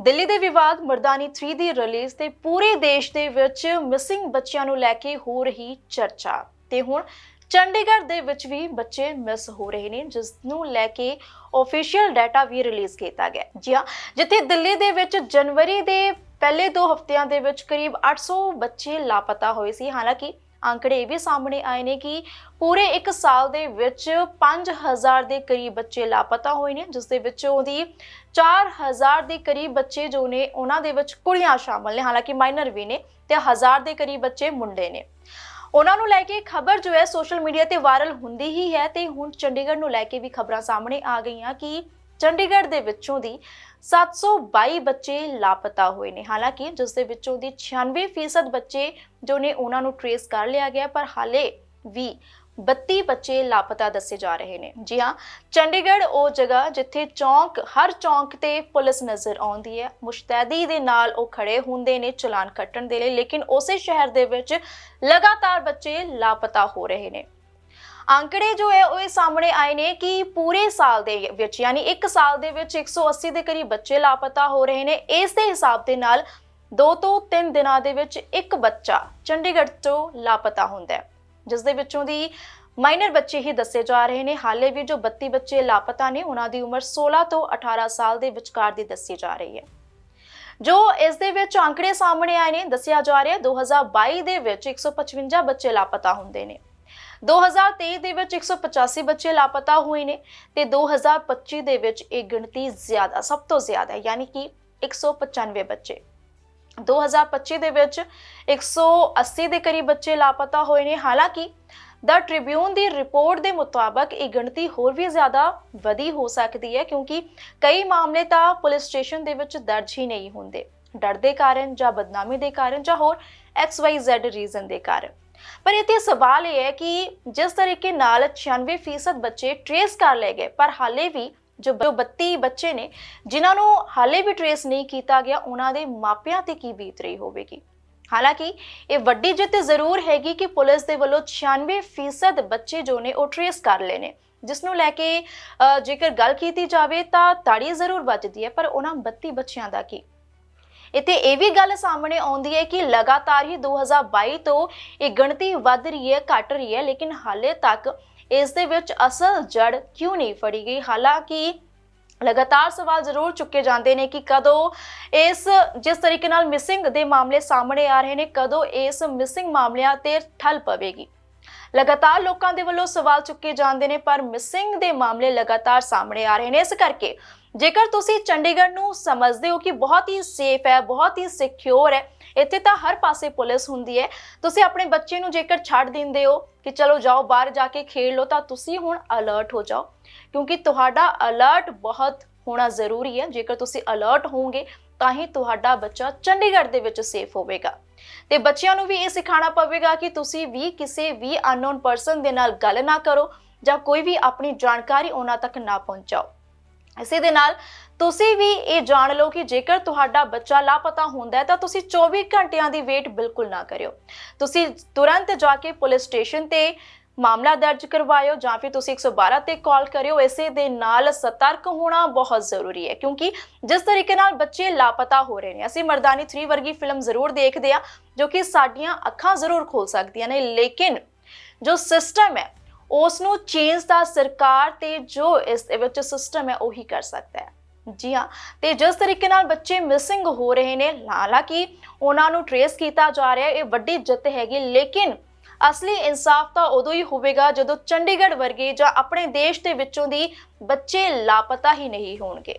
ਦਿੱਲੀ ਦੇ ਵਿਵਾਦ ਮਰਦਾਨੀ 3 ਦੀ ਰਿਲੀਜ਼ ਤੇ ਪੂਰੇ ਦੇਸ਼ ਦੇ ਵਿੱਚ ਮਿਸਿੰਗ ਬੱਚਿਆਂ ਨੂੰ ਲੈ ਕੇ ਹੋ ਰਹੀ ਚਰਚਾ। ਤੇ ਹੁਣ ਚੰਡੀਗੜ੍ਹ ਦੇ ਵਿੱਚ ਵੀ ਬੱਚੇ ਮਿਸ ਹੋ ਰਹੇ ਨੇ ਜਿਸ ਨੂੰ ਲੈ ਕੇ ਆਫੀਸ਼ੀਅਲ ਡਾਟਾ ਵੀ ਰਿਲੀਜ਼ ਕੀਤਾ ਗਿਆ। ਜੀ ਹਾਂ, ਜਿੱਥੇ ਦਿੱਲੀ ਦੇ ਵਿੱਚ ਜਨਵਰੀ ਦੇ ਪਹਿਲੇ 2 ਹਫ਼ਤਿਆਂ ਦੇ ਵਿੱਚ ਕਰੀਬ 800 ਬੱਚੇ ਲਾਪਤਾ ਹੋਏ ਸੀ। ਹਾਲਾਂਕਿ ਅੰਕੜੇ ਇਹ ਵੀ ਸਾਹਮਣੇ ਆਏ ਨੇ ਕਿ ਪੂਰੇ 1 ਸਾਲ ਦੇ ਵਿੱਚ 5000 ਦੇ ਕਰੀਬ ਬੱਚੇ ਲਾਪਤਾ ਹੋਏ ਨੇ, ਜਿਸ ਦੇ ਵਿੱਚੋਂ ਦੀ 4000 ਦੇ ਕਰੀਬ ਬੱਚੇ ਜੋ ਨੇ, ਉਹਨਾਂ ਦੇ ਵਿੱਚ ਕੁੜੀਆਂ ਸ਼ਾਮਲ ਨੇ। ਹਾਲਾਂਕਿ ਮਾਈਨਰ ਵੀ ਨੇ ਤੇ 1000 ਦੇ ਕਰੀਬ ਬੱਚੇ ਮੁੰਡੇ ਨੇ। ਉਹਨਾਂ ਨੂੰ ਲੈ ਕੇ ਖਬਰ ਜੋ ਹੈ ਸੋਸ਼ਲ ਮੀਡੀਆ ਤੇ ਵਾਇਰਲ ਹੁੰਦੀ ਹੀ ਹੈ ਤੇ ਹੁਣ ਚੰਡੀਗੜ੍ਹ ਨੂੰ ਲੈ ਕੇ ਵੀ ਖਬਰਾਂ ਸਾਹਮਣੇ ਆ ਗਈਆਂ ਕਿ ਚੰਡੀਗੜ੍ਹ ਦੇ ਵਿੱਚੋਂ ਦੀ 722 ਬੱਚੇ ਲਾਪਤਾ ਹੋਏ ਨੇ। ਹਾਲਾਂਕਿ ਜਿਸ ਦੇ ਵਿੱਚੋਂ ਦੀ 96% ਬੱਚੇ ਜੋ ਨੇ ਉਹਨਾਂ ਨੂੰ ਟਰੇਸ ਕਰ ਲਿਆ ਗਿਆ, ਪਰ ਹਾਲੇ ਵੀ 32 ਬੱਚੇ ਲਾਪਤਾ ਦੱਸੇ ਜਾ ਰਹੇ ਨੇ। ਜੀ ਹਾਂ, ਚੰਡੀਗੜ੍ਹ ਉਹ ਜਗ੍ਹਾ ਜਿੱਥੇ ਚੌਂਕ, ਹਰ ਚੌਂਕ ਤੇ ਪੁਲਿਸ ਨਜ਼ਰ ਆਉਂਦੀ ਹੈ। ਮੁਸ਼ਤੈਦੀ ਦੇ ਨਾਲ ਉਹ ਖੜੇ ਹੁੰਦੇ ਨੇ ਚਲਾਨ ਕੱਟਣ ਦੇ ਲਈ, ਲੇਕਿਨ ਉਸੇ ਸ਼ਹਿਰ ਦੇ ਵਿੱਚ ਲਗਾਤਾਰ ਬੱਚੇ ਲਾਪਤਾ ਹੋ ਰਹੇ ਨੇ। ਅੰਕੜੇ ਜੋ ਹੈ ਉਹ ਇਹ ਸਾਹਮਣੇ ਆਏ ਨੇ ਕਿ ਪੂਰੇ ਸਾਲ ਦੇ ਵਿੱਚ, ਯਾਨੀ 1 ਸਾਲ ਦੇ ਵਿੱਚ 180 ਦੇ ਕਰੀਬ ਬੱਚੇ ਲਾਪਤਾ ਹੋ ਰਹੇ ਨੇ। ਇਸ ਦੇ ਹਿਸਾਬ ਦੇ ਨਾਲ 2 ਤੋਂ 3 ਦਿਨਾਂ ਦੇ ਵਿੱਚ ਇੱਕ ਬੱਚਾ ਚੰਡੀਗੜ੍ਹ ਤੋਂ ਲਾਪਤਾ ਹੁੰਦਾ ਹੈ, ਜਿਸ ਦੇ ਵਿੱਚੋਂ ਦੀ ਮਾਈਨਰ ਬੱਚੇ ਹੀ ਦੱਸੇ ਜਾ ਰਹੇ ਨੇ। ਹਾਲੇ ਵੀ ਜੋ 32 ਬੱਚੇ ਲਾਪਤਾ ਨੇ, ਉਹਨਾਂ ਦੀ ਉਮਰ 16 ਤੋਂ 18 ਸਾਲ ਦੇ ਵਿਚਕਾਰ ਦੀ ਦੱਸੀ ਜਾ ਰਹੀ ਹੈ। ਜੋ ਇਸ ਦੇ ਵਿੱਚ ਅੰਕੜੇ ਸਾਹਮਣੇ ਆਏ ਨੇ, ਦੱਸਿਆ ਜਾ ਰਿਹਾ ਹੈ 2022 ਦੇ ਵਿੱਚ 155 ਬੱਚੇ ਲਾਪਤਾ ਹੁੰਦੇ ਨੇ। 2023 ਦੇ ਵਿੱਚ 185 ਬੱਚੇ ਲਾਪਤਾ ਹੋਏ ਨੇ ਤੇ 2025 ਦੇ ਵਿੱਚ ਇਹ ਗਿਣਤੀ ਜ਼ਿਆਦਾ, ਸਭ ਤੋਂ ਜ਼ਿਆਦਾ ਹੈ ਯਾਨੀ ਕਿ 195 ਬੱਚੇ। 2025 ਦੇ ਵਿੱਚ 180 ਦੇ ਕਰੀਬ ਬੱਚੇ ਲਾਪਤਾ ਹੋਏ ਨੇ। ਹਾਲਾਂਕਿ, ਦਾ ਟ੍ਰਿਬਿਊਨ ਦੀ ਰਿਪੋਰਟ ਦੇ ਮੁਤਾਬਕ ਇਹ ਗਿਣਤੀ ਹੋਰ ਵੀ ਜ਼ਿਆਦਾ ਵਧੀ ਹੋ ਸਕਦੀ ਹੈ, ਕਿਉਂਕਿ ਕਈ ਮਾਮਲੇ ਤਾਂ ਪੁਲਿਸ ਸਟੇਸ਼ਨ ਦੇ ਵਿੱਚ ਦਰਜ ਹੀ ਨਹੀਂ ਹੁੰਦੇ। ਡਰ ਦੇ ਕਾਰਨ ਜਾਂ ਬਦਨਾਮੀ ਦੇ ਕਾਰਨ ਜਾਂ ਹੋਰ XYZ ਰੀਜ਼ਨ ਦੇ ਕਾਰਨ। ਪਰ ਇੱਥੇ ਸਵਾਲ ਇਹ ਹੈ ਕਿ ਜਿਸ ਤਰੀਕੇ ਨਾਲ 96% ਬੱਚੇ ਟਰੇਸ ਕਰ ਲਏ ਗਏ, ਪਰ ਹਾਲੇ ਵੀ ਜੋ ਜੋ 32 ਬੱਚੇ ਨੇ, ਜਿਨ੍ਹਾਂ ਨੂੰ ਹਾਲੇ ਵੀ ਟਰੇਸ ਨਹੀਂ ਕੀਤਾ ਗਿਆ, ਉਹਨਾਂ ਦੇ ਮਾਪਿਆਂ ਤੇ ਕੀ ਬੀਤ ਰਹੀ ਹੋਵੇਗੀ? ਹਾਲਾਂਕਿ ਇਹ ਵੱਡੀ ਜਿੱਤ ਜ਼ਰੂਰ ਹੈਗੀ ਕਿ ਪੁਲਿਸ ਦੇ ਵੱਲੋਂ 96% ਬੱਚੇ ਜੋ ਨੇ ਉਹ ਟਰੇਸ ਕਰ ਲਏ ਨੇ। ਜਿਸ ਨੂੰ ਲੈ ਕੇ ਜੇਕਰ ਗੱਲ ਕੀਤੀ ਜਾਵੇ ਤਾਂ ਤਾੜੀ ਜ਼ਰੂਰ ਵੱਜਦੀ ਹੈ, ਪਰ ਉਹਨਾਂ 32 ਬੱਚਿਆਂ ਦਾ ਕੀ? ਇੱਥੇ ਇਹ ਵੀ ਗੱਲ ਸਾਹਮਣੇ ਆਉਂਦੀ ਹੈ ਕਿ ਲਗਾਤਾਰ ਹੀ 2022 ਤੋਂ ਇਹ ਗਿਣਤੀ ਵੱਧ ਰਹੀ ਹੈ, ਘਟ ਰਹੀ ਹੈ, ਲੇਕਿਨ ਹਾਲੇ ਤੱਕ ਇਸ ਦੇ ਵਿੱਚ ਅਸਲ ਜੜ ਕਿਉਂ ਨਹੀਂ ਫੜੀ ਗਈ? ਹਾਲਾਂਕਿ ਲਗਾਤਾਰ ਸਵਾਲ ਜ਼ਰੂਰ ਚੁੱਕੇ ਜਾਂਦੇ ਨੇ ਕਿ ਕਦੋਂ ਇਸ, ਜਿਸ ਤਰੀਕੇ ਨਾਲ ਮਿਸਿੰਗ ਦੇ ਮਾਮਲੇ ਸਾਹਮਣੇ ਆ ਰਹੇ ਨੇ, ਕਦੋਂ ਇਸ ਮਿਸਿੰਗ ਮਾਮਲਿਆਂ ਤੇ ਠੱਲ ਪਵੇਗੀ? ਲਗਾਤਾਰ ਲੋਕਾਂ ਦੇ ਵੱਲੋਂ ਸਵਾਲ ਚੁੱਕੇ ਜਾਂਦੇ ਨੇ, ਪਰ ਮਿਸਿੰਗ ਦੇ ਮਾਮਲੇ ਲਗਾਤਾਰ ਸਾਹਮਣੇ ਆ ਰਹੇ ਨੇ। ਇਸ ਕਰਕੇ ਜੇਕਰ ਤੁਸੀਂ ਚੰਡੀਗੜ੍ਹ ਨੂੰ ਸਮਝਦੇ ਹੋ ਕਿ ਬਹੁਤ ਹੀ ਸੇਫ ਹੈ, ਬਹੁਤ ਹੀ ਸਿਕਿਉਰ ਹੈ, ਇੱਥੇ ਤਾਂ ਹਰ ਪਾਸੇ ਪੁਲਿਸ ਹੁੰਦੀ ਹੈ। ਤੁਸੀਂ ਆਪਣੇ ਬੱਚੇ ਨੂੰ ਜੇਕਰ ਛੱਡ ਦਿੰਦੇ ਹੋ ਕਿ ਚਲੋ ਜਾਓ, ਬਾਹਰ ਜਾ ਕੇ ਖੇਡ ਲਓ, ਤਾਂ ਤੁਸੀਂ ਹੁਣ ਅਲਰਟ ਹੋ ਜਾਓ। ਕਿਉਂਕਿ ਤੁਹਾਡਾ ਅਲਰਟ ਬਹੁਤ ਹੋਣਾ ਜ਼ਰੂਰੀ ਹੈ। ਜੇਕਰ ਤੁਸੀਂ ਅਲਰਟ ਹੋਵੋਗੇ, ਤਾਂ ਹੀ ਤੁਹਾਡਾ ਬੱਚਾ ਚੰਡੀਗੜ੍ਹ ਦੇ ਵਿੱਚ ਸੇਫ ਹੋਵੇਗਾ। ਤੇ ਬੱਚਿਆਂ ਨੂੰ ਵੀ ਇਹ ਸਿਖਾਉਣਾ ਪਵੇਗਾ ਕਿ ਤੁਸੀਂ ਵੀ ਕਿਸੇ ਵੀ ਅਨਨੋਨ ਪਰਸਨ ਦੇ ਨਾਲ ਗੱਲ ਨਾ ਕਰੋ ਜਾਂ ਕੋਈ ਵੀ ਆਪਣੀ ਜਾਣਕਾਰੀ ਉਹਨਾਂ ਤੱਕ ਨਾ ਪਹੁੰਚਾਓ। ਇਸੇ ਦੇ ਨਾਲ ਤੁਸੀਂ ਵੀ ਇਹ ਜਾਣ ਲਓ ਕਿ ਜੇਕਰ ਤੁਹਾਡਾ ਬੱਚਾ ਲਾਪਤਾ ਹੁੰਦਾ ਹੈ ਤਾਂ ਤੁਸੀਂ 24 ਘੰਟਿਆਂ ਦੀ ਵੇਟ ਬਿਲਕੁਲ ਨਾ ਕਰਿਓ। ਤੁਸੀਂ ਤੁਰੰਤ ਜਾ ਕੇ ਪੁਲਿਸ ਸਟੇਸ਼ਨ ਤੇ ਮਾਮਲਾ ਦਰਜ ਕਰਵਾਇਓ ਜਾਂ ਫਿਰ ਤੁਸੀਂ 112 ਤੇ ਕਾਲ ਕਰਿਓ। ਇਸੇ ਦੇ ਨਾਲ ਸਤਰਕ ਹੋਣਾ ਬਹੁਤ ਜ਼ਰੂਰੀ ਹੈ ਕਿਉਂਕਿ ਜਿਸ ਤਰੀਕੇ ਨਾਲ ਬੱਚੇ ਲਾਪਤਾ ਹੋ ਰਹੇ ਨੇ, ਅਸੀਂ ਮਰਦਾਨੀ 3 ਵਰਗੀ ਫਿਲਮ ਜ਼ਰੂਰ ਦੇਖਦੇ ਆ ਜੋ ਕਿ ਸਾਡੀਆਂ ਅੱਖਾਂ ਜ਼ਰੂਰ ਖੋਲ ਸਕਦੀਆਂ ਨੇ। ਲੇਕਿਨ ਜੋ ਸਿਸਟਮ ਹੈ ਉਸ ਨੂੰ ਚੇਂਜ ਦਾ ਸਰਕਾਰ ਤੇ ਜੋ ਇਸ ਦੇ ਵਿੱਚ ਸਿਸਟਮ ਹੈ, ਉਹੀ ਕਰ ਸਕਦਾ ਹੈ। ਜੀ ਹਾਂ, ਤੇ ਜਿਸ ਤਰੀਕੇ ਨਾਲ ਬੱਚੇ ਮਿਸਿੰਗ ਹੋ ਰਹੇ ਨੇ, ਹਾਲਾਂਕਿ ਉਹਨਾਂ ਨੂੰ ਟਰੇਸ ਕੀਤਾ ਜਾ ਰਿਹਾ ਹੈ, ਇਹ ਵੱਡੀ ਜਿੱਤ ਹੈਗੀ, ਲੇਕਿਨ ਅਸਲੀ ਇਨਸਾਫ ਤਾਂ ਉਦੋਂ ਹੀ ਹੋਵੇਗਾ ਜਦੋਂ ਚੰਡੀਗੜ੍ਹ ਵਰਗੇ ਜਾਂ ਆਪਣੇ ਦੇਸ਼ ਦੇ ਵਿੱਚੋਂ ਦੀ ਬੱਚੇ ਲਾਪਤਾ ਹੀ ਨਹੀਂ ਹੋਣਗੇ।